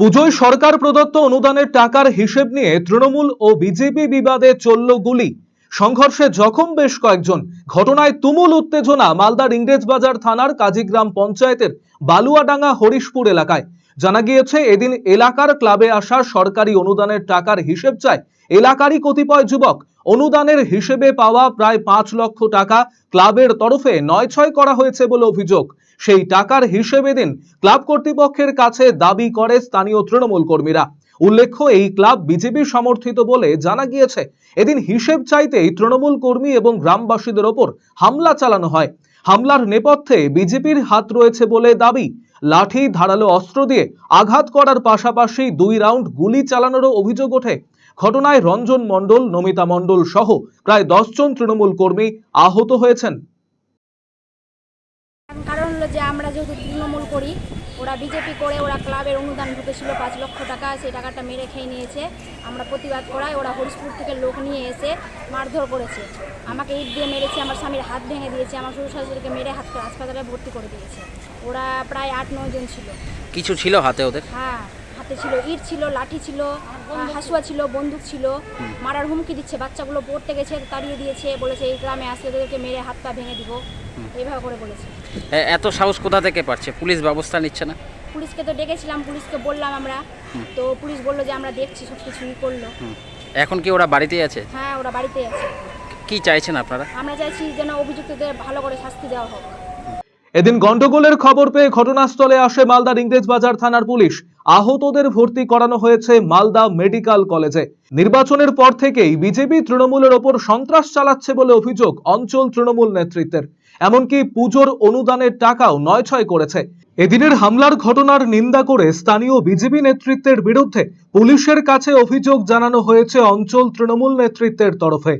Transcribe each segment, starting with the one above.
পুজোয় সরকার প্রদত্ত অনুদানের টাকার হিসেব নিয়ে তৃণমূল ও বিজেপি বিবাদে চলল গুলি। সংঘর্ষে জখম বেশ কয়েকজন। ঘটনায় তুমুল উত্তেজনা মালদার ইংরেজবাজার থানার কাজীগ্রাম পঞ্চায়েতের বালুয়াডাঙ্গা হরিশপুর এলাকায়। জানা গিয়েছে, এদিন এলাকার ক্লাবে আসা সরকারি অনুদানের টাকার হিসেব চায় এলাকারই কতিপয় যুবক। অনুদানের হিসেবে পাওয়া প্রায় পাঁচ লক্ষ টাকা ক্লাবের তরফে নয় ছয় করা হয়েছে বলে অভিযোগ। সেই টাকার হিসেবে দিন। ক্লাব কর্তৃপক্ষের কাছে দাবি করে স্থানীয় তৃণমূল কর্মীরা। উল্লেখ্য, এই ক্লাব বিজেপি সমর্থিত বলে জানা গিয়েছে, এদিন হিসেব চাইতেই তৃণমূল কর্মী এবং গ্রামবাসীদের ওপর হামলা চালানো হয়। হামলার নেপথ্যে বিজেপির হাত রয়েছে বলে দাবি। লাঠি, ধারালো অস্ত্র দিয়ে আঘাত করার পাশাপাশি দুই রাউন্ড গুলি চালানোরও অভিযোগ ওঠে। ঘটনায় রঞ্জন মণ্ডল, নমিতা মণ্ডল সহ প্রায় জন তৃণমূল কর্মী আহত হয়েছেন। কারণ হলো যে আমরা যেহেতু তৃণমূল করি ওরা বিজেপি করে ওরা ক্লাবের অনুদান ঢুকেছিল পাঁচ লক্ষ টাকা সেই টাকাটা মেরে খেয়ে নিয়েছে। আমরা প্রতিবাদ করায় ওরা হরিশপুর থেকে লোক নিয়ে এসে মারধর করেছে। আমাকে ইট দিয়ে মেরেছে আমার স্বামীর হাত ভেঙে দিয়েছে আমার শ্বশুর শাশুড়িকে মেরে হাত হাসপাতালে ভর্তি করে দিয়েছে। ওরা প্রায় আট নয় জন ছিল। কিছু ছিল হাতে ওদের? হ্যাঁ। হাতে ছিল ইট ছিল লাঠি ছিল হাসুয়া ছিল বন্দুক ছিল। মারার হুমকি দিচ্ছে বাচ্চাগুলো পড়তে গেছে তাড়িয়ে দিয়েছে বলেছে এই গ্রামে আসলে তোদেরকে মেরে হাত পা ভেঙে দিব। এইভাবে করে বলেছে। এত সাহস কোথা থেকে পারছে পুলিশ ব্যবস্থা নিচ্ছে না? পুলিশকে তো ডেকেছিলাম পুলিশকে বললাম আমরা। তো পুলিশ বলল যে আমরা দেখছি সব কিছুই করল। এখন কি ওরা বাড়িতেই আছে? হ্যাঁ ওরা বাড়িতেই আছে। কি চাইছেন আপনারা? আমরা চাইছি যেন অভিযুক্তদের ভালো করে শাস্তি দেওয়া হোক। এদিন গন্ডগোলের খবর পেয়ে ঘটনাস্থলে আসে মালদার ইংরেজ বাজার থানার পুলিশ। আহতদের ভর্তি করানো হয়েছে মালদা মেডিকেল কলেজে। নির্বাচনের পর থেকেই বিজেপি তৃণমূলের ওপর সন্ত্রাস চালাচ্ছে বলে অভিযোগ অঞ্চল তৃণমূল নেতৃত্বের। এমনকি পুজোর অনুদানের টাকাও নয় ছয় করেছে। এদিনের হামলার ঘটনার নিন্দা করে স্থানীয় বিজেপি নেতৃত্বের বিরুদ্ধে পুলিশের কাছে অভিযোগ জানানো হয়েছে অঞ্চল তৃণমূল নেতৃত্বের তরফে।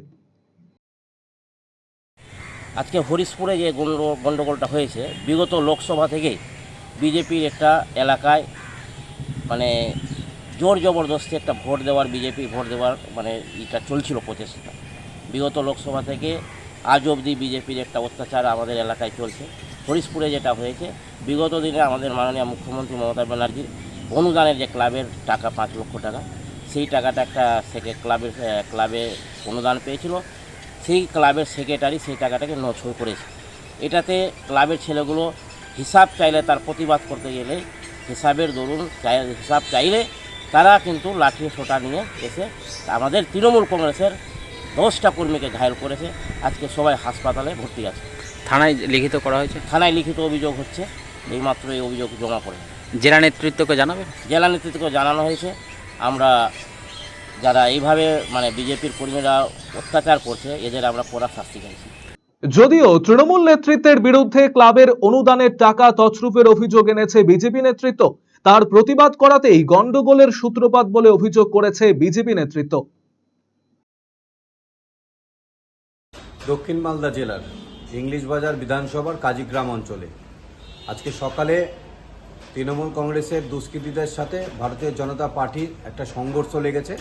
আজকে হরিশপুরে যে গণ্ডগোলটা হয়েছে, বিগত লোকসভা থেকেই বিজেপির একটা এলাকায় মানে জোর জবরদস্তি একটা ভোট দেওয়ার বিজেপি ভোট দেওয়ার মানে এটা চলছিল প্রচেষ্টা বিগত লোকসভা থেকে আজ অবধি বিজেপির একটা অত্যাচার আমাদের এলাকায় চলছে। হরিশপুরে যেটা হয়েছে, বিগত দিনে আমাদের মাননীয় মুখ্যমন্ত্রী মমতা ব্যানার্জির অনুদানের যে ক্লাবের টাকা, পাঁচ লক্ষ টাকা, সেই টাকাটা একটা সেকে, ক্লাবের ক্লাবে অনুদান পেয়েছিল। সেই ক্লাবের সেক্রেটারি সেই টাকাটাকে নছল করেছে। এটাতে ক্লাবের ছেলেগুলো হিসাব চাইলে তার প্রতিবাদ করতে গেলে হিসাবের দরুন হিসাব চাইলে তারা কিন্তু লাঠি সোটা নিয়ে এসে আমাদের তৃণমূল কংগ্রেসের দশটা কর্মীকে ঘায়ল করেছে। আজকে সবাই হাসপাতালে ভর্তি আছে। থানায় লিখিত করা হয়েছে? থানায় লিখিত অভিযোগ হচ্ছে এইমাত্র এই অভিযোগ জমা পড়ে। জেলা নেতৃত্বকে জানাবেন? জেলা নেতৃত্বকে জানানো হয়েছে। আমরা যারা এইভাবে মানে বিজেপির কর্মীরা অত্যাচার করছে এদের আমরা কড়া শাস্তি চাইছি। যদিও তৃণমূল নেতৃত্বের বিরুদ্ধে ক্লাবের অনুদানের টাকা তছরূপের অভিযোগ এনেছে বিজেপি নেতৃত্ব, তার প্রতিবাদ করাতেই গন্ডগোলের সূত্রপাত বলে অভিযোগ করেছে বিজেপি নেতৃত্ব। দক্ষিণ মালদা জেলার ইংলিশ বাজার বিধানসভার কাজীগ্রাম অঞ্চলে আজকে সকালে তৃণমূল কংগ্রেসের দুষ্কৃতীদের সাথে ভারতীয় জনতা পার্টির একটা সংঘর্ষ লেগেছে।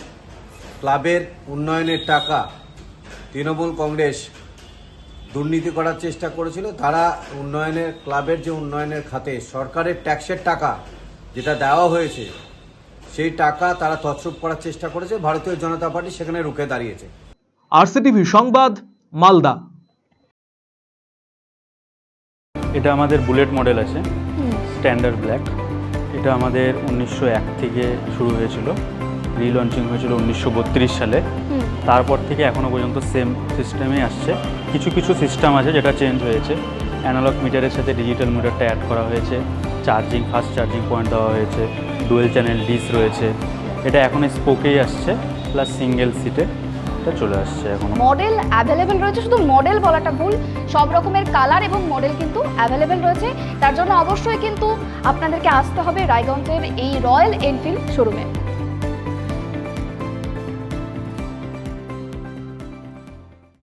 ক্লাবের উন্নয়নের টাকা তৃণমূল কংগ্রেস দুর্নীতি করার চেষ্টা করেছিল। তারা উন্নয়নের ক্লাবের যে উন্নয়নের খাতে সরকারের ট্যাক্সের টাকা যেটা দেওয়া হয়েছে সেই টাকা তারা তছরূপ করার চেষ্টা করেছে। ভারতীয় জনতা পার্টি সেখানে রুখে দাঁড়িয়েছে। আরসিটিভি সংবাদ মালদা। এটা আমাদের বুলেট মডেল আছে স্ট্যান্ডার্ড ব্ল্যাক। এটা আমাদের উনিশশো এক থেকে শুরু হয়েছিল। রিলঞ্চিং হয়েছিল উনিশশো বত্রিশ সালে। তারপর থেকে এখনও পর্যন্ত সেম সিস্টেমে আসছে। কিছু কিছু সিস্টেম আছে যেটা চেঞ্জ হয়েছে। অ্যানালগ মিটারের সাথে ডিজিটাল মিটারটা অ্যাড করা হয়েছে। চার্জিং ফাস্ট চার্জিং পয়েন্ট দেওয়া হয়েছে। ডুয়েল চ্যানেল ডিস রয়েছে। এটা এখন স্পোকেই আসছে প্লাস সিঙ্গেল সিটে এটা চলে আসছে এখনও মডেল অ্যাভেলেবেল রয়েছে শুধু মডেল বলাটা ভুল। সব রকমের কালার এবং মডেল কিন্তু অ্যাভেলেবেল রয়েছে। তার জন্য অবশ্যই কিন্তু আপনাদেরকে আসতে হবে রায়গঞ্জের এই রয়্যাল এনফিল্ড শোরুমে।